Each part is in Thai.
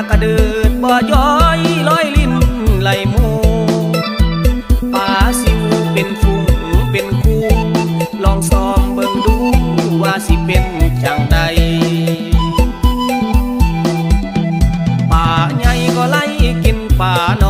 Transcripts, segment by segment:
ากระเดิอดบ่ย้อยลอยลิ้นไหลมูป่าสิวเป็นฟุ้งเป็นคู่ ลองซ้อมเบิ่งดูว่าสิเป็นจังใดป่าใหญ่ก็ไล่กินป่าน้อย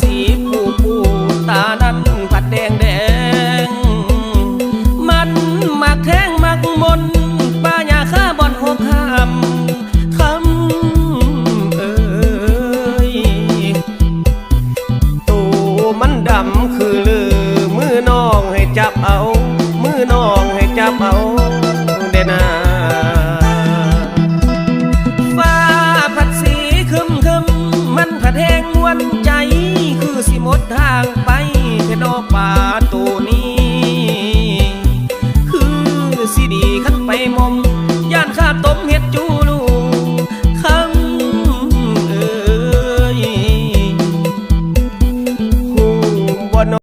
สีผู้ผู้ miệt chú